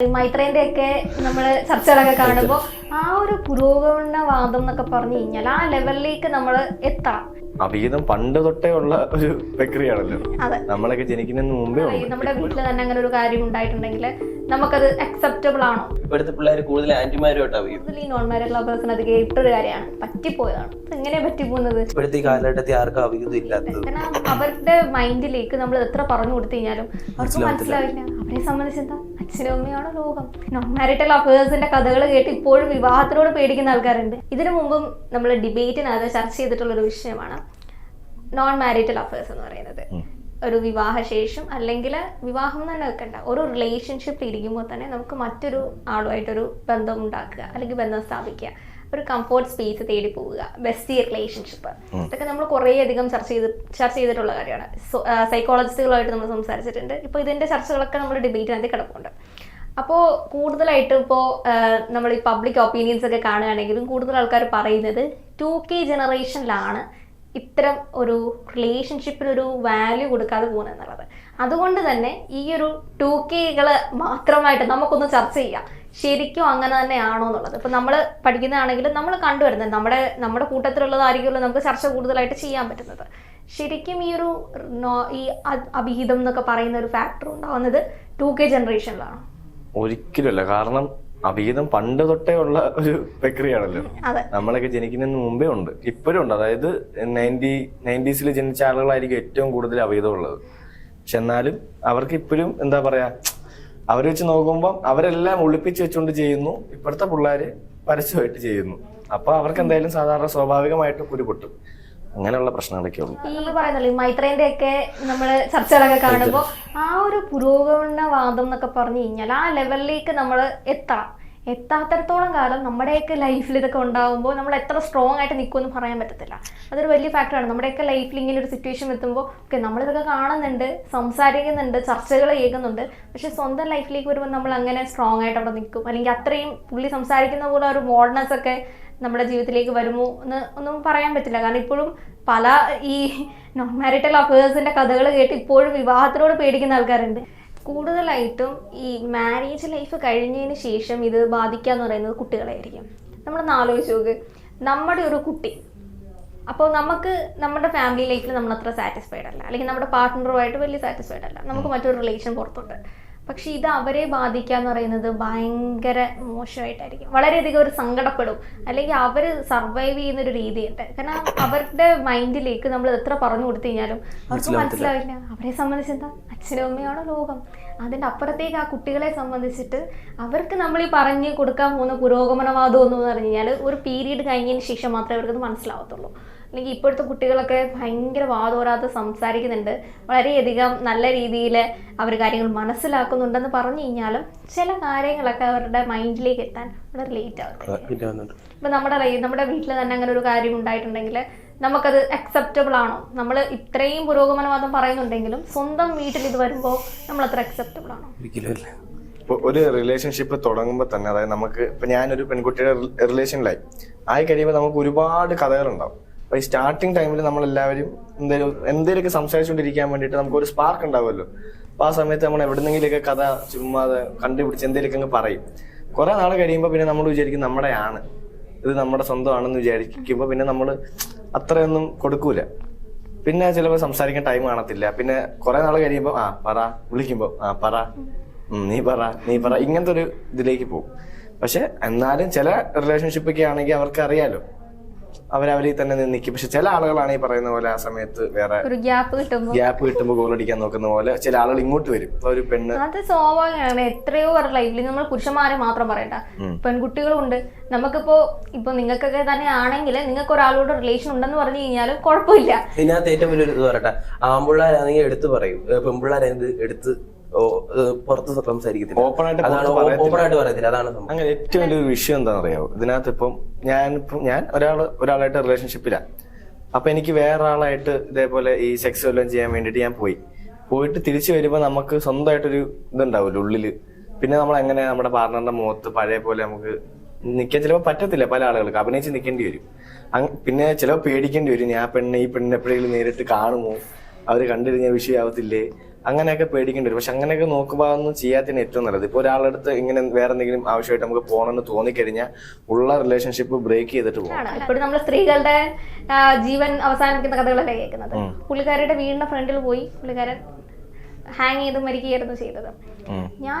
മൈത്രേന്റെ ഒക്കെ നമ്മൾ ചർച്ചകളൊക്കെ കാണുമ്പോൾ ആ ഒരു പുരോഗമനവാദം എന്നൊക്കെ പറഞ്ഞു കഴിഞ്ഞാൽ ആ ലെവലിലേക്ക് നമ്മൾ എത്തണം. അവിഹിതം പണ്ട് തൊട്ടേ ഉള്ള ഒരു പ്രക്രിയയാണല്ലോ. നമ്മളൊക്കെ ജനിക്കുന്നതിന് മുമ്പേ നമ്മുടെ വീട്ടിൽ തന്നെ അങ്ങനെ ഒരു കാര്യം ഉണ്ടായിട്ടുണ്ടെങ്കിൽ നമുക്കത് അക്സെപ്റ്റബിൾ ആണോ? ഇപ്പോഴത്തെ പിള്ളേർ കൂടുതൽ ആന്റിമാരുമായിട്ടാണ് ഈ നോൺ മാരീഡ് ലവേഴ്സിന് അത് കേട്ടൊരു കാര്യമാണ്. പറ്റിപ്പോയതാണ്. ഇത് എങ്ങനെയാ പറ്റിപ്പോകുന്നത്? ഇപ്പോഴത്തെ കാലഘട്ടത്തിൽ ആർക്കും അവിഹിതം ഇല്ലാത്തത്. അവരുടെ മൈൻഡിലേക്ക് നമ്മൾ എത്ര പറഞ്ഞു കൊടുത്തു കഴിഞ്ഞാലും അവർക്ക് മനസ്സിലാവില്ല. അവരെ സംബന്ധിച്ച് എന്താ? അച്ഛനും അമ്മയാണോ ലോകം നോൺ മാരിറ്റൽ അഫേഴ്സിന്റെ കഥകൾ കേട്ട് ഇപ്പോഴും വിവാഹത്തിനോട് പേടിക്കുന്ന ആൾക്കാരുണ്ട്. ഇതിനു മുമ്പും നമ്മൾ ഡിബേറ്റിനകത്ത് ചർച്ച ചെയ്തിട്ടുള്ള ഒരു വിഷയമാണ്. നോൺ മാരിറ്റൽ അഫേഴ്സ് എന്ന് പറയുന്നത്. ഒരു വിവാഹശേഷം അല്ലെങ്കിൽ വിവാഹം തന്നെ വെക്കണ്ട. ഒരു റിലേഷൻഷിപ്പിൽ ഇരിക്കുമ്പോൾ തന്നെ നമുക്ക് മറ്റൊരു ആളുമായിട്ടൊരു ബന്ധം ഉണ്ടാക്കുക അല്ലെങ്കിൽ ബന്ധം സ്ഥാപിക്കുക. ഒരു കംഫോർട്ട് സ്പേസ് തേടി പോവുക. ബെസ്റ്റ് റിലേഷൻഷിപ്പ് ഇതൊക്കെ നമ്മൾ കുറേ അധികം ചർച്ച ചെയ്ത് ചർച്ച ചെയ്തിട്ടുള്ള കാര്യമാണ്. സൈക്കോളജിസ്റ്റുകളായിട്ട് നമ്മൾ സംസാരിച്ചിട്ടുണ്ട്. ഇപ്പോൾ ഇതിന്റെ ചർച്ചകളൊക്കെ നമ്മൾ ഡിബേറ്റിനകത്ത് കിടപ്പുണ്ട്. അപ്പോൾ കൂടുതലായിട്ട് ഇപ്പോൾ നമ്മൾ ഈ പബ്ലിക് ഒപ്പീനിയൻസ് ഒക്കെ കാണുകയാണെങ്കിലും കൂടുതൽ ആൾക്കാർ പറയുന്നത് ടു കെ ജനറേഷനിലാണ് ഇത്തരം ഒരു റിലേഷൻഷിപ്പിനൊരു വാല്യൂ കൊടുക്കാതെ പോകുന്നത് എന്നുള്ളത്. അതുകൊണ്ട് തന്നെ ഈ ഒരു ടു കെകൾ മാത്രമായിട്ട് നമുക്കൊന്ന് ചർച്ച ചെയ്യാം. ശരിക്കും അങ്ങനെ തന്നെയാണോ എന്നുള്ളത്. ഇപ്പം നമ്മൾ പഠിക്കുന്നതാണെങ്കിലും നമ്മൾ കണ്ടുവരുന്നത് നമ്മുടെ നമ്മുടെ കൂട്ടത്തിലുള്ളതായിരിക്കുമല്ലോ നമുക്ക് ചർച്ച കൂടുതലായിട്ട് ചെയ്യാൻ പറ്റുന്നത്. ശരിക്കും ഈ ഒരു ഈ അഭിഹിതം എന്നൊക്കെ പറയുന്ന ഒരു ഫാക്ടർ ഉണ്ടാവുന്നത് ടു കെ ജനറേഷനിലാണ് ഒരിക്കലുമല്ല. കാരണം അവിഹിതം പണ്ട് തൊട്ടേ ഉള്ള ഒരു പ്രക്രിയയാണല്ലോ. നമ്മളൊക്കെ ജനിക്കുന്നതിന് മുമ്പേ ഉണ്ട്. ഇപ്പോഴും ഉണ്ട്. അതായത് നയന്റി നയന്റീസിൽ ജനിച്ച ആളുകളായിരിക്കും ഏറ്റവും കൂടുതൽ അവിഹിതം ഉള്ളത് പക്ഷെ എന്നാലും അവർക്ക് ഇപ്പോഴും എന്താ പറയാ അവർ വെച്ച് നോക്കുമ്പോൾ അവരെല്ലാം ഒളിപ്പിച്ച് വെച്ചുകൊണ്ട് ചെയ്യുന്നു. ഇപ്പോഴത്തെ പിള്ളേര് പരസ്യമായിട്ട് ചെയ്യുന്നു. അപ്പൊ അവർക്ക് എന്തായാലും സാധാരണ സ്വാഭാവികമായിട്ട് ഒരു പൊട്ടും അങ്ങനെയുള്ള പ്രശ്നങ്ങളൊക്കെ ഉള്ളു നമ്മൾ പറയുന്നല്ലോ മൈത്രേന്റെ ഒക്കെ നമ്മൾ ചർച്ചകളൊക്കെ കാണുമ്പോൾ ആ ഒരു പുരോഗമനവാദം എന്നൊക്കെ പറഞ്ഞു കഴിഞ്ഞാൽ ആ ലെവലിലേക്ക് നമ്മൾ എത്തണം. എത്താത്തരത്തോളം കാലം നമ്മുടെയൊക്കെ ലൈഫിൽ ഇതൊക്കെ ഉണ്ടാകുമ്പോൾ നമ്മൾ എത്ര സ്ട്രോങ് ആയിട്ട് നിൽക്കുമെന്ന് പറയാൻ പറ്റത്തില്ല. അതൊരു വലിയ ഫാക്ടറാണ് നമ്മുടെയൊക്കെ ലൈഫിൽ ഇങ്ങനെ ഒരു സിറ്റുവേഷൻ എത്തുമ്പോൾ ഓക്കെ നമ്മളിതൊക്കെ കാണുന്നുണ്ട് സംസാരിക്കുന്നുണ്ട് ചർച്ചകൾ കേൾക്കുന്നുണ്ട് പക്ഷെ സ്വന്തം ലൈഫിലേക്ക് വരുമ്പോൾ നമ്മൾ അങ്ങനെ സ്ട്രോങ് ആയിട്ട് അവിടെ നിൽക്കും. അല്ലെങ്കിൽ അത്രയും പുള്ളി സംസാരിക്കുന്ന പോലെ ഒരു മോഡേൺസ് ഒക്കെ നമ്മുടെ ജീവിതത്തിലേക്ക് വരുമോ എന്ന് ഒന്നും പറയാൻ പറ്റില്ല. കാരണം ഇപ്പോഴും പല ഈ നോൺ മാരിറ്റൽ അഫേഴ്സിന്റെ കഥകൾ കേട്ട് ഇപ്പോഴും വിവാഹത്തിനോട് പേടിക്കുന്ന ആൾക്കാരുണ്ട്. കൂടുതലായിട്ടും ഈ മാരേജ് ലൈഫ് കഴിഞ്ഞതിന് ശേഷം ഇത് ബാധിക്കുക എന്ന് പറയുന്നത് കുട്ടികളായിരിക്കും നമ്മൾ ആലോചിച്ച് നോക്ക്. നമ്മുടെ ഒരു കുട്ടി. അപ്പോൾ നമുക്ക് നമ്മുടെ ഫാമിലി ലൈഫിൽ നമ്മൾ അത്ര സാറ്റിസ്ഫൈഡ് അല്ല. അല്ലെങ്കിൽ നമ്മുടെ പാർട്ട്ണറുമായിട്ട് വലിയ സാറ്റിസ്ഫൈഡ് അല്ല. നമുക്ക് മറ്റൊരു റിലേഷൻ പുറത്തുണ്ട്. പക്ഷെ ഇത് അവരെ ബാധിക്കുക എന്ന് പറയുന്നത് ഭയങ്കര മോശമായിട്ടായിരിക്കും. വളരെയധികം ഒരു സങ്കടപ്പെടും. അല്ലെങ്കിൽ അവർ സർവൈവ് ചെയ്യുന്ന ഒരു രീതിയുണ്ട്. കാരണം അവരുടെ മൈൻഡിലേക്ക് നമ്മൾ എത്ര പറഞ്ഞു കൊടുത്തു കഴിഞ്ഞാലും അവർക്ക് മനസ്സിലാവില്ല. അവരെ സംബന്ധിച്ച് എന്താ? അച്ഛനും അമ്മയാണോ ലോകം? അതിന്റെ അപ്പുറത്തേക്ക് ആ കുട്ടികളെ സംബന്ധിച്ചിട്ട് അവർക്ക് നമ്മൾ ഈ പറഞ്ഞു കൊടുക്കാൻ പോകുന്ന പുരോഗമനവാദം എന്ന് പറഞ്ഞു കഴിഞ്ഞാൽ ഒരു പീരീഡ് കഴിഞ്ഞതിന് ശേഷം മാത്രമേ അവർക്കത് മനസ്സിലാവത്തുള്ളൂ. അല്ലെങ്കിൽ ഇപ്പോഴത്തെ കുട്ടികളൊക്കെ ഭയങ്കര വാതോരാതെ സംസാരിക്കുന്നുണ്ട്. വളരെയധികം നല്ല രീതിയിൽ അവർ കാര്യങ്ങൾ മനസ്സിലാക്കുന്നുണ്ടെന്ന് പറഞ്ഞു കഴിഞ്ഞാലും ചില കാര്യങ്ങളൊക്കെ അവരുടെ മൈൻഡിലേക്ക് എത്താൻ വളരെ ലേറ്റ് ആവുന്നുണ്ട്. ഇപ്പം നമ്മുടെ നമ്മുടെ വീട്ടിൽ തന്നെ അങ്ങനെ ഒരു കാര്യം ഉണ്ടായിട്ടുണ്ടെങ്കിൽ നമുക്കത് അക്സെപ്റ്റബിൾ ആണോ? നമ്മൾ ഇത്രയും പുരോഗമനവാദം പറയുന്നുണ്ടെങ്കിലും സ്വന്തം വീട്ടിൽ ഇത് വരുമ്പോൾ നമ്മൾ അത്ര അക്സെപ്റ്റബിൾ ആണോ ഇപ്പോൾ ഒരു റിലേഷൻഷിപ്പ് തുടങ്ങുമ്പോൾ തന്നെ അതായത് നമുക്ക് ഇപ്പം ഞാനൊരു പെൺകുട്ടിയുടെ റിലേഷനിലായി ആയി. കഴിയുമ്പോൾ നമുക്ക് ഒരുപാട് കഥകളുണ്ടാവും. അപ്പൊ ഈ സ്റ്റാർട്ടിങ് ടൈമിൽ നമ്മൾ എല്ലാവരും എന്തെങ്കിലും എന്തെങ്കിലുമൊക്കെ സംസാരിച്ചുകൊണ്ടിരിക്കാൻ വേണ്ടിയിട്ട് നമുക്ക് ഒരു സ്പാർക്ക് ഉണ്ടാവുമല്ലോ. അപ്പൊ ആ സമയത്ത് നമ്മൾ എവിടെന്നെങ്കിലുമൊക്കെ കഥ ചുമ്മാ കണ്ടുപിടിച്ച് എന്തെങ്കിലുമൊക്കെ അങ്ങ് പറയും. കുറെ നാൾ കഴിയുമ്പോൾ പിന്നെ നമ്മൾ വിചാരിക്കും നമ്മുടെയാണ്. ഇത് നമ്മുടെ സ്വന്തമാണെന്ന് വിചാരിക്കുമ്പോൾ പിന്നെ നമ്മൾ അത്രയൊന്നും കൊടുക്കൂല. പിന്നെ ചിലപ്പോൾ സംസാരിക്കാൻ ടൈം കാണത്തില്ല. പിന്നെ കുറെ നാൾ കഴിയുമ്പോൾ ആ പറ. വിളിക്കുമ്പോൾ ആ പറ. നീ പറ നീ പറ. ഇങ്ങനത്തെ ഒരു ഇതിലേക്ക് പോകും. പക്ഷെ എന്നാലും ചില റിലേഷൻഷിപ്പൊക്കെ ആണെങ്കിൽ അവർക്ക് അറിയാലോ അവരവരിൽ തന്നെ നിന്നിക്കും പക്ഷെ ചില ആളുകളാണ് ഈ പറയുന്ന പോലെ ആ സമയത്ത് വേറെ ഒരു ഗ്യാപ്പ് കിട്ടുമ്പോൾ ഗ്യാപ്പ് കിട്ടുമ്പോൾ ഗോൾ അടിക്കാൻ നോക്കുന്ന പോലെ ചില ആളുകൾ ഇങ്ങോട്ട് വരും. ഇപ്പൊ ഒരു പെണ്ണ് അത് സ്വാഭാവികമാണ്. എത്രയോ പേരുടെ ലൈഫിൽ നമ്മൾ പുരുഷന്മാരെ മാത്രം പറയണ്ട. പെൺകുട്ടികളും ഉണ്ട് നമുക്കിപ്പോ ഇപ്പൊ നിങ്ങൾക്കൊക്കെ തന്നെ ആണെങ്കിൽ നിങ്ങൾക്ക് ഒരാളോട് റിലേഷൻ ഉണ്ടെന്ന് പറഞ്ഞു കഴിഞ്ഞാലും കുഴപ്പമില്ല. ഇതിനകത്ത് ഏറ്റവും വലിയൊരു ഇത് പറയട്ടെ. ആമ്പിള്ളാരാണെങ്കിൽ എടുത്ത് പറയും. പെൺപിള്ളേരെ എടുത്ത് പുറത്ത് സംസാരിക്കത്തില്ല. ഓപ്പൺ ആയിട്ട് അതാണ് ഓപ്പൺ ആയിട്ട് പറയത്തില്ല. അതാണ് അങ്ങനെ ഏറ്റവും വലിയൊരു വിഷയം എന്താണെന്ന് അറിയാവോ ഇതിനകത്ത് ഇപ്പം ഞാൻ ഇപ്പം ഞാൻ ഒരാൾ ഒരാളായിട്ട് റിലേഷൻഷിപ്പിലാണ് അപ്പൊ എനിക്ക് വേറെ ആളായിട്ട് ഇതേപോലെ ഈ സെക്സ് വല്ലതും ചെയ്യാൻ വേണ്ടിയിട്ട് ഞാൻ പോയി. പോയിട്ട് തിരിച്ചു വരുമ്പോൾ നമുക്ക് സ്വന്തമായിട്ടൊരു ഇതുണ്ടാവില്ല ഉള്ളിൽ. പിന്നെ നമ്മൾ എങ്ങനെ നമ്മുടെ പാർട്ണറിന്റെ മുഖത്ത് പഴയ പോലെ നമുക്ക് നിൽക്കാൻ ചിലപ്പോൾ പറ്റത്തില്ല പല ആളുകൾക്ക്. അഭിനയിച്ച് നിൽക്കേണ്ടി വരും. പിന്നെ ചിലപ്പോൾ പേടിക്കേണ്ടി വരും. ഞാൻ പെണ്ണ് ഈ പെണ്ണിനെ എപ്പോഴെങ്കിലും നേരിട്ട് കാണുമോ? അവർ കണ്ടിരുന്ന വിഷയമാവത്തില്ലേ? അങ്ങനെയൊക്കെ പേടിക്കേണ്ടി വരും. പക്ഷെ അങ്ങനെയൊക്കെ നോക്കുമ്പോൾ അതൊന്നും ചെയ്യാത്തതിന് ഏറ്റവും നല്ലത്. ഇപ്പോൾ ഒരാളുടെ അടുത്ത് ഇങ്ങനെ വേറെ എന്തെങ്കിലും ആവശ്യമായിട്ട് നമുക്ക് പോകണമെന്ന് തോന്നിക്കഴിഞ്ഞാൽ ഉള്ള റിലേഷൻഷിപ്പ് ബ്രേക്ക് ചെയ്തിട്ട് പോകും ഇപ്പോഴും നമ്മൾ സ്ത്രീകളുടെ ജീവൻ അവസാനിക്കുന്ന കഥകളല്ലേ കേൾക്കുന്നത്. പുള്ളിക്കാരുടെ വീടിന്റെ ഫ്രണ്ടിൽ പോയി പുള്ളിക്കാരൻ ഹാങ് ചെയ്ത് മരിക്കുകയായിരുന്നു ചെയ്തത്.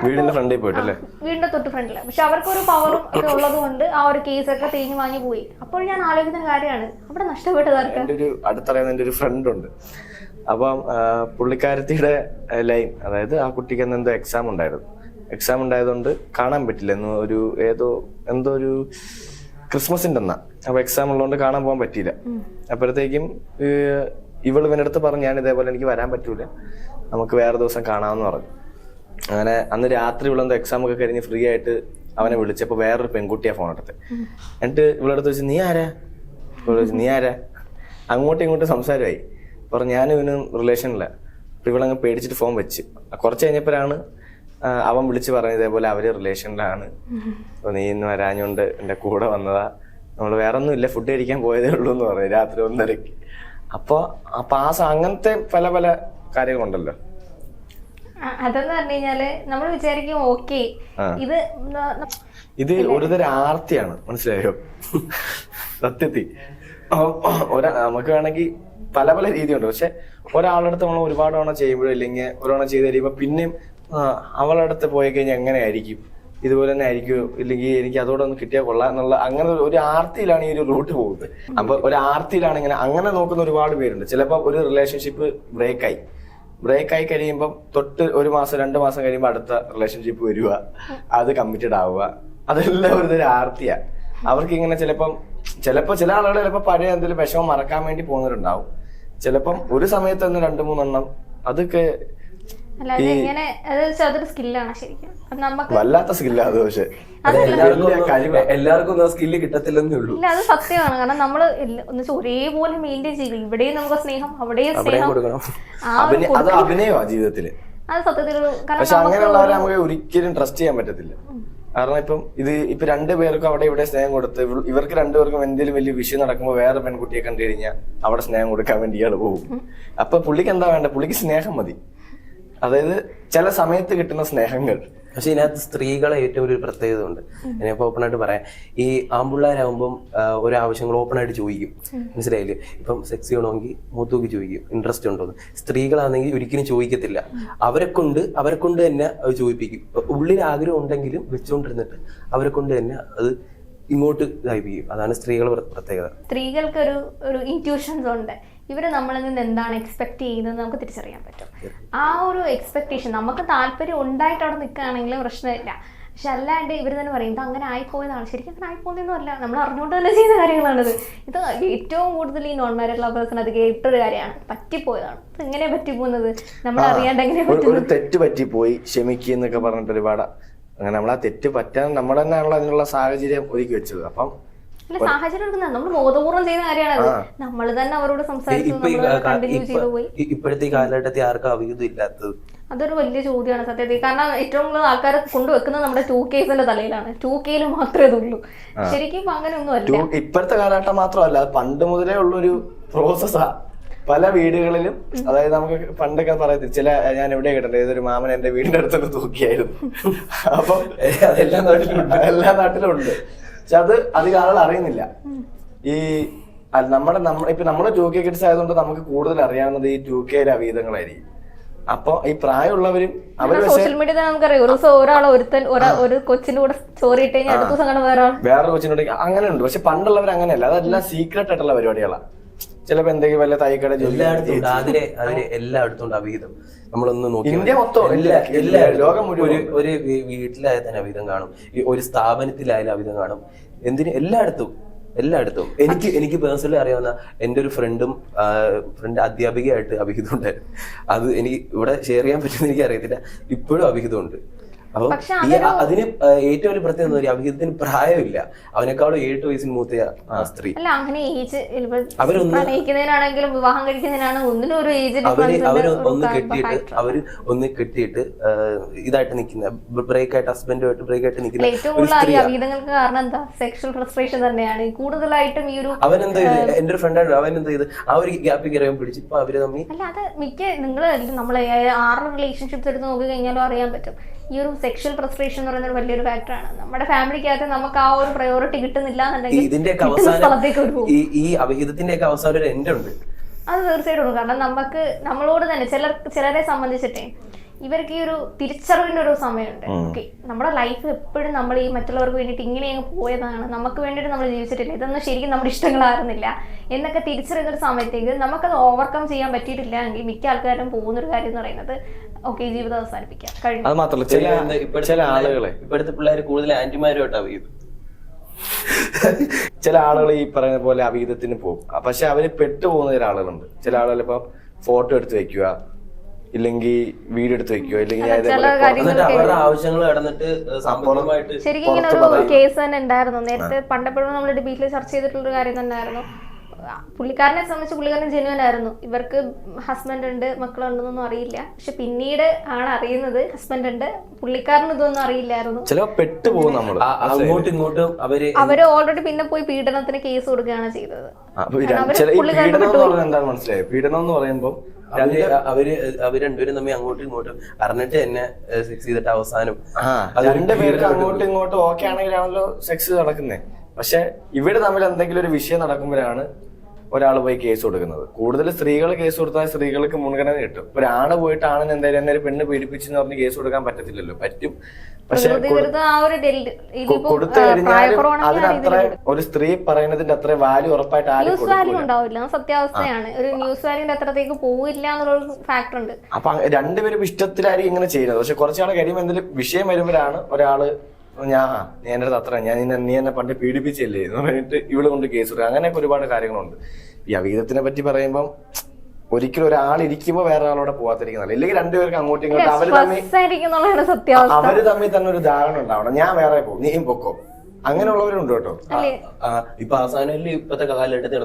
വീടിന്റെ ഫ്രണ്ടിൽ പോയിട്ടല്ലേ? വീടിന്റെ തൊട്ട് ഫ്രണ്ടിൽ പക്ഷെ അവർക്കൊരു പവറും ഒക്കെ ഉള്ളത് കൊണ്ട് ആ ഒരു കേസ് ഒക്കെ തേഞ്ഞു വാങ്ങി പോയി. അപ്പോൾ ഞാൻ ആലോചിക്കുന്ന കാര്യമാണ്. അവിടെ നഷ്ടപ്പെട്ടത് ഒരു അടുത്തറിയാവുന്ന എന്റെ ഒരു ഫ്രണ്ട് ഉണ്ട്. അപ്പം പുള്ളിക്കാരത്തിയുടെ ലൈൻ അതായത് ആ കുട്ടിക്ക് അന്ന് എന്തോ എക്സാം ഉണ്ടായിരുന്നു. എക്സാം ഉണ്ടായതുകൊണ്ട് കാണാൻ പറ്റില്ല. എന്ന് ഒരു ഏതോ എന്തോ ഒരു ക്രിസ്മസിന്റെ എന്നാ അപ്പൊ എക്സാം ഉള്ളതുകൊണ്ട് കാണാൻ പോകാൻ പറ്റിയില്ല. അപ്പോഴത്തേക്കും ഇവൾ ഇവൾ ഇവനടുത്ത് പറഞ്ഞു ഞാൻ ഇതേപോലെ എനിക്ക് വരാൻ പറ്റൂല. നമുക്ക് വേറെ ദിവസം കാണാമെന്ന് പറഞ്ഞു. അങ്ങനെ അന്ന് രാത്രി ഇവളെന്തോ എക്സാം ഒക്കെ കഴിഞ്ഞ് ഫ്രീ ആയിട്ട് അവനെ വിളിച്ചപ്പോ വേറൊരു പെൺകുട്ടിയാ ഫോൺ എടുത്ത് എന്നിട്ട് ഇവളെടുത്ത് വെച്ച് നീ ആരാ? ഇവളെ വെച്ച് നീ ആരാ? അങ്ങോട്ടും ഇങ്ങോട്ടും സംസാരമായി. പറഞ്ഞു ഞാൻ ഇവന് റിലേഷനില്ല അപ്പൊ ഇവളങ്ങ് പേടിച്ചിട്ട് ഫോൺ വെച്ച്. കുറച്ച് കഴിഞ്ഞപ്പോഴാണ് അവൻ വിളിച്ച് പറഞ്ഞത് ഇതേപോലെ അവർ റിലേഷനിലാണ് അപ്പൊ നീ ഇന്ന് വരാഞ്ഞോണ്ട് എന്റെ കൂടെ വന്നതാ. നമ്മൾ വേറെ ഒന്നും ഇല്ല ഫുഡ് കഴിക്കാൻ പോയതേ ഉള്ളൂ എന്ന് പറഞ്ഞു രാത്രി ഒന്നരക്ക്. അപ്പൊ അപ്പൊ ആ അങ്ങനത്തെ പല പല കാര്യങ്ങളുണ്ടല്ലോ. അതെന്ന് പറഞ്ഞു കഴിഞ്ഞാൽ നമ്മൾ വിചാരിക്കും ഓക്കെ ഇത് ഇത് ഒരുതരം ആർത്തിയാണ്. മനസ്സിലായോ? സത്യത്തിൽ. ഒരാ നമുക്ക് വേണമെങ്കിൽ പല പല രീതിയുണ്ട്. പക്ഷെ ഒരാളുടെ അടുത്ത് നമ്മൾ ഒരുപാട് തവണ ചെയ്യുമ്പോഴും ഇല്ലെങ്കിൽ ഒരു തവണ ചെയ്ത് കഴിയുമ്പോൾ പിന്നെയും ആ, അവളുടെ അടുത്ത് പോയി കഴിഞ്ഞാൽ എങ്ങനെയായിരിക്കും? ഇതുപോലെ തന്നെ ആയിരിക്കും ഇല്ലെങ്കിൽ എനിക്ക് അതോടെ ഒന്ന് കിട്ടിയാൽ കൊള്ളാം എന്നുള്ള അങ്ങനെ ഒരു- ഒരു ആർത്തിയിലാണ് ഈ ഒരു റൂട്ട് പോകുന്നത്. അപ്പൊ ഒരു ആർത്തിയിലാണ് ഇങ്ങനെ അങ്ങനെ നോക്കുന്ന ഒരുപാട് പേരുണ്ട്. ചിലപ്പോൾ ഒരു റിലേഷൻഷിപ്പ് ബ്രേക്കായി ബ്രേക്ക് ആയി കഴിയുമ്പോൾ തൊട്ട് ഒരു മാസം രണ്ട് മാസം കഴിയുമ്പോൾ അടുത്ത റിലേഷൻഷിപ്പ് വരിക അത് കമ്മിറ്റഡ് ആവുക അതെല്ലാം ഒരു ഇതൊരു ആർത്തിയാണ് അവർക്ക് ഇങ്ങനെ ചിലപ്പം ചിലപ്പോൾ ചില ആളുകൾ ചിലപ്പോൾ പഴയ എന്തെങ്കിലും വിഷമം മറക്കാൻ വേണ്ടി പോകുന്നവരുണ്ടാവും. ചിലപ്പം ഒരു സമയത്ത് തന്നെ രണ്ട് മൂന്നെണ്ണം അതൊക്കെ വല്ലാത്ത എങ്ങനെ അതൊരു സ്കില്ലാണ് ശരിക്കും. അത് സ്കില്ല പക്ഷെ. എല്ലാവർക്കും സ്കില്ല് കിട്ടത്തില്ലെന്നേ ഉള്ളൂ. ഇല്ല അത് സത്യമാണ്. കാരണം നമ്മൾ ഒന്ന് ഒരേപോലെ മെയിന്റെയിൻ ചെയ്യും. ഇവിടെയും നമുക്ക് സ്നേഹം അവിടെയും സ്നേഹം. അത് അഭിനയമാണ് ജീവിതത്തിൽ. അത് സത്യത്തിൽ കാരണം പക്ഷെ അങ്ങനെയുള്ളവരെ നമുക്ക് ഒരിക്കലും ട്രസ്റ്റ് ചെയ്യാൻ പറ്റത്തില്ല. കാരണം ഇപ്പം ഇത് ഇപ്പൊ രണ്ടു പേർക്കും അവിടെ ഇവിടെ സ്നേഹം കൊടുത്ത് ഇവർക്ക് രണ്ടുപേർക്കും എന്തെങ്കിലും വലിയ വിഷയം നടക്കുമ്പോൾ വേറെ പെൺകുട്ടിയെ കണ്ടു കഴിഞ്ഞാൽ അവിടെ സ്നേഹം കൊടുക്കാൻ വേണ്ടി ഇയാൾ പോകും. അപ്പൊ പുള്ളിക്ക് എന്താ വേണ്ട? പുള്ളിക്ക് സ്നേഹം മതി. അതായത് ചില സമയത്ത് കിട്ടുന്ന സ്നേഹങ്ങൾ. പക്ഷെ ഇതിനകത്ത് സ്ത്രീകളെ ഏറ്റവും ഒരു പ്രത്യേകത ഉണ്ട്. ഞാനിപ്പോ ഓപ്പൺ ആയിട്ട് പറയാം. ഈ ആമ്പിള്ളേരാകുമ്പം ഒരു ആവശ്യങ്ങൾ ഓപ്പൺ ആയിട്ട് ചോദിക്കും. മനസ്സിലായില്ലേ? ഇപ്പം സെക്സ് ചെയ്യണമെങ്കിൽ മൂത്തൂക്ക് ചോദിക്കും. ഇൻട്രസ്റ്റ് ഉണ്ടോ സ്ത്രീകളാണെങ്കിൽ ഒരിക്കലും ചോദിക്കത്തില്ല. അവരെ കൊണ്ട് അവരെ കൊണ്ട് തന്നെ അത് ചോദിപ്പിക്കും. ഉള്ളിൽ ആഗ്രഹം ഉണ്ടെങ്കിലും വെച്ചുകൊണ്ടിരുന്നിട്ട് അവരെ കൊണ്ട് തന്നെ അത് ഇങ്ങോട്ട് ഇതായിപ്പിക്കും അതാണ് സ്ത്രീകളുടെ പ്രത്യേകത. സ്ത്രീകൾക്ക് ഒരു ഒരു ഇന്റ്യൂഷൻസ് ഉണ്ട്. ഇവർ നമ്മളിൽ നിന്ന് എന്താണ് എക്സ്പെക്ട് ചെയ്യുന്നത് നമുക്ക് തിരിച്ചറിയാൻ പറ്റും. ആ ഒരു എക്സ്പെക്ടേഷൻ നമുക്ക് താല്പര്യം ഉണ്ടായിട്ട് അവിടെ നിൽക്കുകയാണെങ്കിൽ പ്രശ്നമില്ല പക്ഷെ അല്ലാണ്ട് ഇവർ തന്നെ പറയും ഇത് അങ്ങനെ ആയിപ്പോയതാണ്. ശരിക്കും അങ്ങനെ ആയിപ്പോയതൊന്നും അല്ല. നമ്മൾ അറിഞ്ഞുകൊണ്ട് തന്നെ ചെയ്യുന്ന കാര്യങ്ങളാണിത്. ഇത് ഏറ്റവും കൂടുതൽ ഈ നോൺ മാരിഡ് ലവേഴ്സിന് അത് കേട്ടൊരു കാര്യമാണ്. പറ്റിപ്പോയതാണ്. ഇത് പറ്റി പറ്റിപ്പോകുന്നത്? നമ്മൾ അറിയാണ്ട് എങ്ങനെ ഒരു- ഒരു തെറ്റ് പറ്റിപ്പോയി ക്ഷമിക്കുക എന്നൊക്കെ പറഞ്ഞിട്ട് ഒരുപാട്. അങ്ങനെ നമ്മൾ ആ തെറ്റ് പറ്റാൻ നമ്മൾ തന്നെയാണല്ലോ അതിനുള്ള സാഹചര്യം ഒരുക്കി വെച്ചത്. അപ്പം ഇപ്പോഴത്തെ കാലഘട്ടത്തിൽ ആർക്കും അവയൊന്നും ഇല്ലാത്തത്? അതൊരു വലിയ ചോദ്യമാണ് സത്യത്തിൽ. കാരണം ഏറ്റവും കൂടുതൽ ആൾക്കാർ കൊണ്ടുവെക്കുന്നത് നമ്മുടെ ടൂ കേസിന്റെ തലയിലാണ്. ടൂ കെയിൽ മാത്രമേ ഇതുള്ളൂ. ശരിക്കും അങ്ങനെ ഒന്നും അല്ല. ഇപ്പോഴത്തെ കാലഘട്ടം മാത്രമല്ല പണ്ട് മുതലേ ഉള്ളൊരു പ്രോസസ്സാ പല വീടുകളിലും അതായത് നമുക്ക് പണ്ടൊക്കെ പറയത്തില്ല ചില ഞാൻ എവിടെ കേട്ടിട്ടുണ്ട് ഏതൊരു മാമൻ എന്റെ വീടിന്റെ അടുത്തൊക്കെ തൂക്കിയായിരുന്നു. അപ്പൊ അതെല്ലാ നാട്ടിലും എല്ലാ നാട്ടിലും ഉണ്ട്. പക്ഷെ അത് അധികം ആളുകൾ അറിയുന്നില്ല. ഈ നമ്മുടെ നമ്മുടെ നമ്മ ഇപ്പൊ നമ്മുടെ ടു കെ കിഡ്സ് ആയതുകൊണ്ട് നമുക്ക് കൂടുതൽ അറിയാവുന്നത് ഈ ടു കെ അവീതങ്ങളായിരിക്കും അപ്പൊ ഈ പ്രായമുള്ളവരും സോഷ്യൽ മീഡിയ നമുക്കറിയാം. ഒരു ദിവസം ഒരാൾ ഒരുത്തൻ ഒരാ ഒരു കൊച്ചിന്റെ കൂടെ സ്റ്റോറി ഇട്ട് കഴിഞ്ഞാൽ അടുത്ത ദിവസം കാണാൻ വേറെ വേറെ കൊച്ചിനോട് അങ്ങനെ ഉണ്ട് പക്ഷെ പണ്ടുള്ളവർ അങ്ങനെയല്ല അതെല്ലാം സീക്രട്ട് ആയിട്ടുള്ള പരിപാടികളാണ് ചിലപ്പോ എന്തെങ്കിലും വല്ല തൈക്കട എല്ലായിടത്തും എല്ലായിടത്തും ഉണ്ട് അവിഹിതം. നമ്മളൊന്ന് നോക്കി ഇന്ത്യ മൊത്തം എല്ലാ ലോകം മുഴുവൻ ഒരു ഒരു വീ- വീട്ടിലായാൽ തന്നെ അവിഹിതം കാണും. ഒരു സ്ഥാപനത്തിലായാലും അവിധം കാണും. എന്തിന്? എല്ലായിടത്തും. എല്ലായിടത്തും. എനിക്ക് എനിക്ക് പേഴ്സണലി അറിയാവുന്ന എന്റെ ഒരു ഫ്രണ്ടും ഫ്രണ്ട് അധ്യാപികയായിട്ട് അഭിഹിതമുണ്ടായിരുന്നു അത് എനിക്ക് ഇവിടെ ഷെയർ ചെയ്യാൻ പറ്റുമെന്ന് എനിക്ക് അറിയത്തില്ല ഇപ്പോഴും അവിഹിതമുണ്ട് അപ്പൊ അതിന് ഏറ്റവും ഒരു പ്രത്യേകത എന്താ പറയുക? അഭിഹിതത്തിന് പ്രായമില്ല. അവനേക്കാളും ഏഴ് വയസ്സിന് മൂത്ത ആ സ്ത്രീ. അല്ല അങ്ങനെ ഏജ് പ്രണയിക്കുന്നതിനാണെങ്കിലും വിവാഹം കഴിക്കുന്നതിനാണ് ഒന്നിനും ഒരു ഏജ് അവർ അവർ ഒന്ന് കെട്ടിയിട്ട് അവർ ഒന്ന് കെട്ടിയിട്ട് ഇതായിട്ട് നിൽക്കുന്ന. ബ്രേക്ക് ആയിട്ട് ഹസ്ബൻഡുമായിട്ട് ബ്രേക്ക് ആയിട്ട് നിൽക്കുന്ന ഏറ്റവും കൂടുതൽ ഈ കാരണം എന്താ? സെക്ഷൽ ഫ്രസ്ട്രേഷൻ തന്നെയാണ്. കൂടുതലായിട്ടും ഈ ഒരു അവൻ എന്താ ചെയ്ത് എന്റെ ഒരു ഫ്രണ്ടാണ് അവൻ എന്താ ചെയ്ത്? ആ ഒരു ഗ്യാപ്പ് കയറിയാൻ പിടിച്ച് ഇപ്പൊ അവർ തമ്മിൽ അല്ല അത് മിക്ക നിങ്ങൾ നമ്മൾ ആറ് റിലേഷൻഷിപ്സ് എടുത്ത് നോക്കി കഴിഞ്ഞാലും അറിയാൻ പറ്റും. ഈ ഒരു സെക്ഷൽ ഫ്രസ്ട്രേഷൻ എന്ന് പറയുന്നത് വലിയൊരു ഫാക്ടറാണ് നമ്മുടെ ഫാമിലിക്കകത്ത് നമുക്ക് ആ ഒരു പ്രയോറിറ്റി കിട്ടുന്നില്ല എന്നുണ്ടെങ്കിൽ ഇതിന്റെയൊക്കെ അവസാനം ഈ ഈ അവിഹിതത്തിന്റെ ഒക്കെ അവസാനം ഒരു എൻഡ് ഉണ്ട്. അത് തീർച്ചയായിട്ടും. കാരണം നമുക്ക് നമ്മളോട് തന്നെ ചിലർ ചിലരെ സംബന്ധിച്ചിട്ടേ ഇവർക്ക് ഈ ഒരു തിരിച്ചറിവിന്റെ ഒരു സമയമുണ്ട്. ഓക്കെ. നമ്മുടെ ലൈഫ് എപ്പോഴും നമ്മൾ ഈ മറ്റുള്ളവർക്ക് വേണ്ടിയിട്ട് ഇങ്ങനെ അങ്ങ് പോയതാണ്. നമുക്ക് വേണ്ടിയിട്ട് നമ്മൾ ജീവിച്ചിട്ടില്ല. ഇതൊന്നും ശരിക്കും നമ്മുടെ ഇഷ്ടങ്ങളായിരുന്നില്ല എന്നൊക്കെ തിരിച്ചറിയുന്ന ഒരു സമയത്തേക്ക് നമുക്കത് ഓവർകം ചെയ്യാൻ പറ്റിയിട്ടില്ല എങ്കിൽ മിക്ക ആൾക്കാരും പോകുന്നൊരു കാര്യം എന്ന് പറയുന്നത് ഓക്കെ ജീവിതം അവസാനിപ്പിക്കാം. കഴിഞ്ഞു. അത് മാത്രല്ല ചില ചില ആളുകളെ ഇപ്പോഴത്തെ പിള്ളേർ കൂടുതൽ ആന്റിമാരുമായിട്ട് അവിഹിതം ചില ആളുകൾ ഈ പറയുന്ന പോലെ അവീതത്തിന് പോകും. പക്ഷെ അവർ പെട്ടുപോകുന്ന ചില ആളുകളുണ്ട്. ചില ആളുകൾ ഇപ്പം ഫോട്ടോ എടുത്ത് വെക്കുക ഇല്ലെങ്കിൽ വീഡിയോ എടുത്ത് വെക്കുക ഇല്ലെങ്കിൽ ഞാൻ ചില ഇതേപോലെ കാര്യങ്ങൾ എന്നിട്ട് അവരുടെ ആവശ്യങ്ങൾ കടന്നിട്ട് ശരിക്കും ഇങ്ങനെ ഒരു കേസ് തന്നെ ഉണ്ടായിരുന്നു. നേരത്തെ പണ്ടെപ്പോഴും നമ്മൾ ഡിബേറ്റിൽ ചർച്ച ചെയ്തിട്ടുള്ള ഒരു കാര്യം തന്നെ ആയിരുന്നു. പുള്ളിക്കാരനെ സംബന്ധിച്ച് പുള്ളിക്കാരൻ ജെന്യുവൻ ആയിരുന്നു. ഇവർക്ക് ഹസ്ബൻഡ് ഉണ്ട് മക്കളുണ്ടെന്നൊന്നും അറിയില്ല. പക്ഷെ പിന്നീട് ആണ് അറിയുന്നത് ഹസ്ബൻഡ് ഉണ്ട്. പുള്ളിക്കാരന് ഇതൊന്നും അറിയില്ലായിരുന്നു. പെട്ടുപോകും ആ- അങ്ങോട്ടും ഇങ്ങോട്ടും അവർ അവർ ഓൾറെഡി പിന്നെ പോയി പീഡനത്തിന് കേസ് കൊടുക്കുകയാണ് ചെയ്തത്. പീഡനം എന്ന് പറയുമ്പോൾ അവർ അവർ അവർ രണ്ടുപേരും തമ്മിൽ അങ്ങോട്ടും ഇങ്ങോട്ടും അറിഞ്ഞിട്ട് തന്നെ സെക്സ് ചെയ്തിട്ട് അവസാനം ആ രണ്ട് പേർക്ക് അങ്ങോട്ടും ഇങ്ങോട്ടും ഓക്കെ ആണെങ്കിലാണല്ലോ സെക്സ് നടക്കുന്നത് പക്ഷെ ഇവിടെ തമ്മിൽ എന്തെങ്കിലും ഒരു വിഷയം നടക്കുമ്പോഴാണ് ഒരാൾ പോയി കേസ് കൊടുക്കുന്നത്. കൂടുതൽ സ്ത്രീകൾ കേസ് കൊടുത്താൽ സ്ത്രീകൾക്ക് മുൻഗണന കിട്ടും. ഇപ്പൊ ഒരാണ് പോയിട്ട് ആണെന്ന് എന്തായാലും എന്തായാലും പെണ്ണ് പീഡിപ്പിച്ചെന്ന് പറഞ്ഞ് കേസ് കൊടുക്കാൻ പറ്റത്തില്ലല്ലോ. പറ്റും. പക്ഷെ കൊടുത്തു കഴിഞ്ഞാലും അതിനത്ര ഒരു സ്ത്രീ പറയുന്നതിന്റെ അത്ര വാല്യൂ ഉറപ്പായിട്ട് ആരും ഉണ്ടാവില്ല. സത്യാവസ്ഥയാണ്. ഒരു ന്യൂസ് വാല്യൂന്റെ അത്രത്തേക്ക് പോവില്ല എന്നുള്ളൊരു ഫാക്ടർ ഉണ്ട്. അപ്പൊ രണ്ടുപേരും ഇഷ്ടത്തിലായിരിക്കും ഇങ്ങനെ ചെയ്യുന്നത്. പക്ഷെ കുറച്ചാൾ കഴിയുമ്പോൾ എന്തെങ്കിലും വിഷയം വരുമ്പോഴാണ് ഒരാൾ ഞാൻ എന്റെ അടുത്ത് അത്ര ഞാൻ നിന്നെ നീ എന്നെ പണ്ട് പീഡിപ്പിച്ചില്ലേ എന്ന് പറഞ്ഞിട്ട് ഇവിടെ കൊണ്ട് കേസ് കൊടുക്കുക അങ്ങനെയൊക്കെ ഒരുപാട് കാര്യങ്ങളുണ്ട്. ഈ അവിഹിതത്തിനെ പറ്റി പറയുമ്പം ഒരിക്കലും ഒരാൾ ഇരിക്കുമ്പോൾ വേറെ ആളോടെ പോവാത്തിരിക്കുന്നില്ല ഇല്ലെങ്കിൽ രണ്ടുപേർക്ക് അങ്ങോട്ടും ഇങ്ങോട്ടും അവർ തമ്മിൽ അവർ തമ്മിൽ തന്നെ ഒരു ധാരണ ഉണ്ടാവണം. ഞാൻ വേറെ പോകും. നീയും പൊക്കോ. അങ്ങനെയുള്ളവരുണ്ട് കേട്ടോ. ഇപ്പൊ അവസാനം ഇപ്പത്തെ കാലഘട്ടത്തിൽ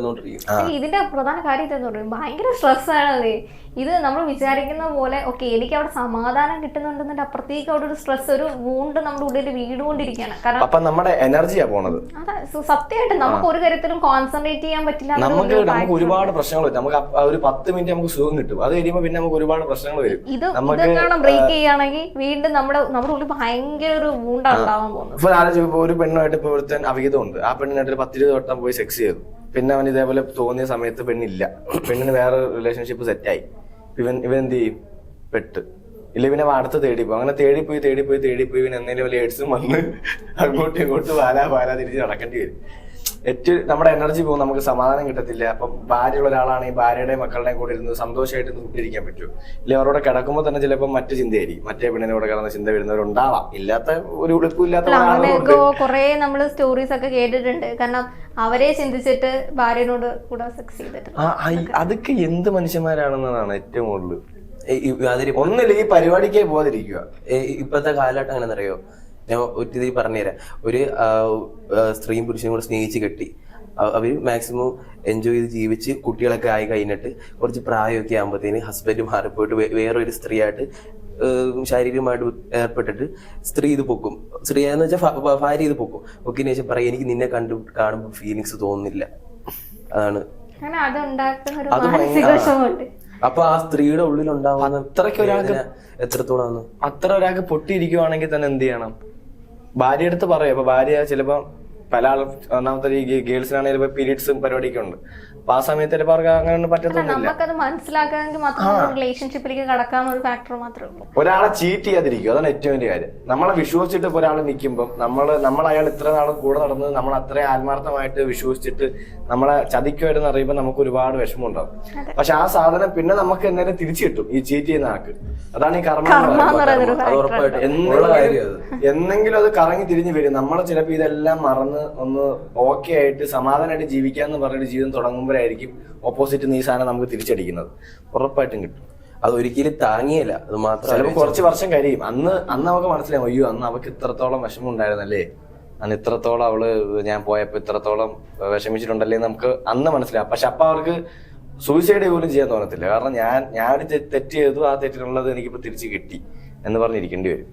ഇതിന്റെ പ്രധാന കാര്യം ഭയങ്കര സ്ട്രെസ് ആണ് ഇത് നമ്മൾ വിചാരിക്കുന്ന പോലെ ഓക്കെ എനിക്ക് അവിടെ സമാധാനം കിട്ടുന്നുണ്ടെന്നുണ്ട് അപ്പുറത്തേക്ക് അവിടെ ഒരു സ്ട്രെസ് ഒരു വൂണ്ട് നമ്മുടെ ഉള്ളിൽ വീടുകൊണ്ടിരിക്കുകയാണ് കാരണം അപ്പൊ നമ്മുടെ എനർജിയാ പോണത്. അതാ സത്യമായിട്ട് നമുക്ക് ഒരു കാര്യത്തിലും കോൺസെൻട്രേറ്റ് ചെയ്യാൻ പറ്റില്ല നമുക്ക് നമുക്ക് ഒരുപാട് പ്രശ്നങ്ങൾ നമുക്ക് ഒരു പത്ത് മിനിറ്റ് നമുക്ക് സുഖം കിട്ടും. അത് കഴിയുമ്പോൾ പിന്നെ നമുക്ക് ഒരുപാട് പ്രശ്നങ്ങൾ വരും. ഇത് ഇതെങ്ങാനും ബ്രേക്ക് ചെയ്യുകയാണെങ്കിൽ വീണ്ടും നമ്മുടെ നമ്മുടെ ഉള്ളിൽ ഭയങ്കര ഒരു വൂണ്ടാണ് ഉണ്ടാവാൻ പോകുന്നത്. ഇപ്പൊ ഒരു പെണ്ണുമായിട്ട് ഇപ്പൊ ഒരുത്തൻ അവിഹിതമുണ്ട്. ആ പെണ്ണിനായിട്ട് പത്തിരുപത് വട്ടം പോയി സെക്സ് ചെയ്തു. പിന്നെ അവൻ ഇതേപോലെ തോന്നിയ സമയത്ത് പെണ്ണില്ല. പെണ്ണിന് വേറെ റിലേഷൻഷിപ്പ് സെറ്റായി ഇവൻ ഇവൻ എന്ത് ചെയ്യും? പെട്ട്. ഇല്ല ഇവനെ അടുത്ത് തേടിപ്പോ അങ്ങനെ തേടിപ്പോയി തേടിപ്പോയി തേടിപ്പോയി ഇവൻ എന്തെങ്കിലും വലിയ എഡ്സും വന്ന് അങ്ങോട്ടും ഇങ്ങോട്ടും വാലാ വാലാ തിരിച്ച് നടക്കേണ്ടി വരും. ഏറ്റവും നമ്മുടെ എനർജി പോകും നമുക്ക് സമാധാനം കിട്ടത്തില്ല. അപ്പം ഭാര്യയുള്ള ഒരാളാണെങ്കിൽ ഭാര്യയുടെയും മക്കളുടെയും കൂടെ ഇരുന്ന് സന്തോഷമായിട്ട് കൂട്ടിയിരിക്കാൻ പറ്റും. ഇല്ല അവരോട് കിടക്കുമ്പോൾ തന്നെ ചിലപ്പോൾ മറ്റു ചിന്തയായിരിക്കും. മറ്റേ പെണ്ണിനോട് കിടന്ന ചിന്ത വരുന്നവരുണ്ടാവാം. ഇല്ലാത്ത ഒരു അങ്ങനെയൊക്കെ കുറെ നമ്മൾ സ്റ്റോറീസ് ഒക്കെ കേട്ടിട്ടുണ്ട്. കാരണം അവരെ ചിന്തിച്ചിട്ട് ഭാര്യനോട് കൂടെ സെക്സ് ചെയ്തിട്ടുണ്ട്. അതൊക്കെ. എന്ത് മനുഷ്യന്മാരാണെന്നതാണ് ഏറ്റവും കൂടുതൽ. ഈ- ഈ അതിരി ഒന്നില്ല ഈ പരിപാടിക്കേ പോകാതിരിക്കുക ഇപ്പോഴത്തെ കാലഘട്ടം അങ്ങനെ അറിയോ ഞാൻ ഒറ്റ പറഞ്ഞുതരാം. ഒരു സ്ത്രീയും പുരുഷനും കൂടെ സ്നേഹിച്ച് കെട്ടി. അവർ അവർ മാക്സിമം എൻജോയ് ചെയ്ത് ജീവിച്ച് കുട്ടികളൊക്കെ ആയി കഴിഞ്ഞിട്ട് കുറച്ച് പ്രായമൊക്കെ ആകുമ്പോഴത്തേന് ഹസ്ബൻഡ് മാറിപ്പോയിട്ട് വേറൊരു സ്ത്രീയായിട്ട് ആയിട്ട് ശാരീരികമായിട്ട് ഏർപ്പെട്ടിട്ട് സ്ത്രീ ഇത് പൊക്കും. സ്ത്രീ എന്ന് വെച്ചാൽ ഭാര്യ ഇത് പൊക്കും. പൊക്കിന് ശേഷം പറയും എനിക്ക് നിന്നെ കണ്ടു കാണുമ്പോൾ ഫീലിങ്സ് തോന്നുന്നില്ല. അതാണ്. അങ്ങനെ അത് അപ്പൊ ആ സ്ത്രീയുടെ ഉള്ളിൽ ഉണ്ടാവുന്ന അത്രയ്ക്ക് ഒരാൾക്ക് എത്രത്തോളം അത്ര ഒരാൾക്ക് പൊട്ടിയിരിക്കുവാണെങ്കിൽ തന്നെ എന്ത് ചെയ്യണം? ഭാര്യ അടുത്ത് പറയും. അപ്പൊ ഭാര്യ ചിലപ്പോ പല ആൾ ഒന്നാമത്തെ ഈ ഗേൾസിനാണെങ്കിൽ പീരീഡ്സും പരിപാടിയൊക്കെ ഉണ്ട് അപ്പൊ ആ സമയത്ത് ചിലപ്പോൾ അവർക്ക് അങ്ങനെ ഒന്നും പറ്റത്തൊന്നുമില്ല നമുക്കത് മനസ്സിലാക്കാമെങ്കിൽ മാത്രം റിലേഷൻഷിപ്പിലേക്ക് ഒരു ഫാക്ടർ മാത്രമേ ഉള്ളൂ. ഒരാളെ ചീറ്റ് ചെയ്യാതിരിക്കും. അതാണ് ഏറ്റവും വലിയ കാര്യം. നമ്മളെ വിശ്വസിച്ചിട്ട് ഇപ്പൊ ഒരാൾ നിൽക്കുമ്പോൾ നമ്മൾ നമ്മൾ അയാൾ ഇത്ര നാൾ കൂടെ നടന്നത് നമ്മൾ അത്രയും ആത്മാർത്ഥമായിട്ട് വിശ്വസിച്ചിട്ട് നമ്മളെ ചതിക്കുമായിരുന്നു അറിയുമ്പോൾ നമുക്ക് ഒരുപാട് വിഷമം ഉണ്ടാവും പക്ഷെ ആ സാധനം പിന്നെ നമുക്ക് എന്തായാലും തിരിച്ചു കിട്ടും ഈ ചീറ്റ് ചെയ്യുന്ന ആൾക്ക്. അതാണ് ഈ കർമ്മ അത് ഉറപ്പായിട്ടും. കാര്യം അത്. അത് കറങ്ങി തിരിഞ്ഞു വരും. നമ്മൾ ചിലപ്പോൾ ഇതെല്ലാം മറന്ന് ഒന്ന് ഓക്കെ ആയിട്ട് സമാധാനമായിട്ട് ജീവിക്കാന്ന് പറഞ്ഞിട്ട് ജീവിതം തുടങ്ങുമ്പോഴായിരിക്കും ഓപ്പോസിറ്റ് നീ സാധനം നമുക്ക് തിരിച്ചടിക്കുന്നത്. ഉറപ്പായിട്ടും കിട്ടും. അത് ഒരിക്കലും താങ്ങിയില്ല. അത് മാത്രം ചിലപ്പോൾ കുറച്ച് വർഷം കഴിയും. അന്ന് അന്ന് നമുക്ക് മനസ്സിലാവും അയ്യോ അന്ന് അവൾക്ക് ഇത്രത്തോളം വിഷമം ഉണ്ടായിരുന്നല്ലേ അന്ന് ഇത്രത്തോളം അവൾ ഞാൻ പോയപ്പോ ഇത്രത്തോളം വിഷമിച്ചിട്ടുണ്ടല്ലേ? നമുക്ക് അന്ന് മനസ്സിലാവും. പക്ഷെ അപ്പൊ അവർക്ക് സൂയിസൈഡ് പോലും ചെയ്യാൻ തോന്നത്തില്ല. കാരണം ഞാൻ ഞാൻ ഒരു തെറ്റ് ചെയ്തു ആ തെറ്റിനുള്ളത് എനിക്കിപ്പോ തിരിച്ചു കിട്ടി എന്ന് പറഞ്ഞിരിക്കേണ്ടി വരും.